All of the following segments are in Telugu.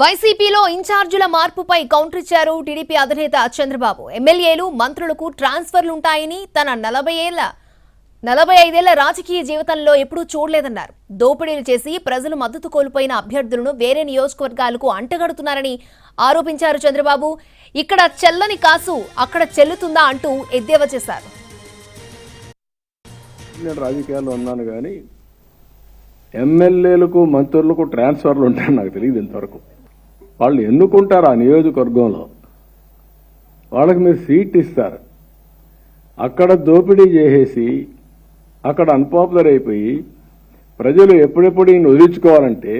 వైసీపీలో ఇన్ఛార్జీల మార్పుపై కౌంటర్ ఇచ్చారు టీడీపీ అధినేత చంద్రబాబు. ఎమ్మెల్యేలు మంత్రులకు ట్రాన్స్ఫర్లుంటాయని తన నలభై ఏళ్ళ నలభై ఐదేళ్ళ రాజకీయ జీవితంలో ఎప్పుడూ చూడలేదన్నారు. దోపిడీలు చేసి ప్రజలు మద్దతు కోల్పోయిన అభ్యర్థులను వేరే నియోజకవర్గాలకు అంటగడుతున్నారని ఆరోపించారు చంద్రబాబు. ఇక్కడ చెల్లని కాసు అక్కడ చెల్లుతుందా అంటూ ఎద్దేవా చేశారు. నేను రాజకీయాల్లో ఉన్నాను కానీ ఎమ్మెల్యేలకు మంత్రులకు ట్రాన్స్ఫర్లు ఉంటాయని నాకు తెలియదు ఇంతవరకు. వాళ్ళు ఎన్నుకుంటారు ఆ నియోజకవర్గంలో? వాళ్ళకి మీరు సీట్ ఇస్తారు. అక్కడ దోపిడీ చేసేసి అక్కడ అన్పాపులర్ అయిపోయి ప్రజలు ఎప్పుడెప్పుడు ఈయన వదిలించుకోవాలంటే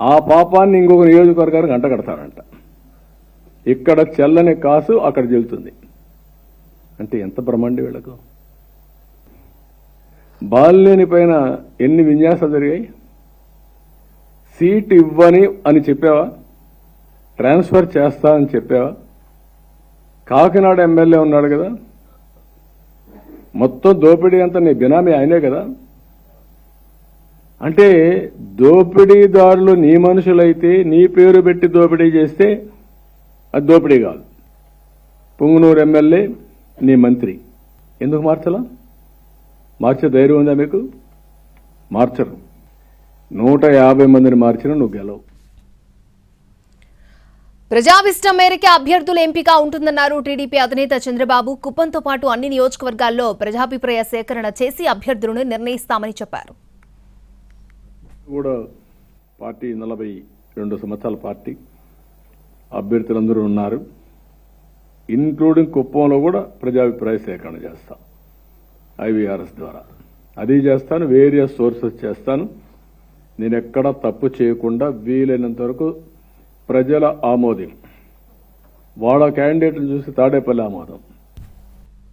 ఆ పాపాన్ని ఇంకొక నియోజకవర్గానికి అంటగడతారంట ఇక్కడ చెల్లని కాసు అక్కడ చెల్లుతుంది అంటే ఎంత బ్రహ్మండి వీళ్ళకు? బాలినేని పైన ఎన్ని విన్యాసాలు జరిగాయి? సీట్ ఇవ్వని అని చెప్పావా? ట్రాన్స్ఫర్ చేస్తా అని చెప్పావా? కాకినాడ ఎమ్మెల్యే ఉన్నాడు కదా? మొత్తం దోపిడీ అంతా నీ బినామీ ఆయనే కదా? అంటే దోపిడీదారులు నీ మనుషులైతే నీ పేరు పెట్టి దోపిడీ చేస్తే అది దోపిడీ కాదు. పొంగునూరు ఎమ్మెల్యే నీ మంత్రి. ఎందుకు మార్చలా? మార్చే ధైర్యం ఉందా మీకు? మార్చరు. నూట యాభై మందిని మార్చినా నువ్వు గెలవు. ప్రజాభిష్టం మేరకే అభ్యర్థుల ఎంపిక ఉంటుందన్నారు టీడీపీ అధినేత చంద్రబాబు. కుప్పంతో పాటు అన్ని నియోజకవర్గాల్లో ప్రజాభిప్రాయ సేకరణ చేసి అభ్యర్థులను నిర్ణయిస్తామని చెప్పారు. కూడా పార్టీ నలభై రెండు సంవత్సరాల పార్టీ అభ్యర్థులందరూ ఉన్నారు. ఇన్క్లూడింగ్ కుప్పంలో కూడా ప్రజాభిప్రాయ సేకరణ చేస్తాం. ఐవీఆర్ఎస్ ద్వారా. అది చేస్తాను వేరియస్ సోర్సెస్ చేస్తాను. నేను ఎక్కడ తప్పు చేయకుండా వీలైనంత వరకు ప్రజల ఆమోదం. వాళ్ళ క్యాండిడేట్ని చూసి తాడేపల్లి ఆమోదం.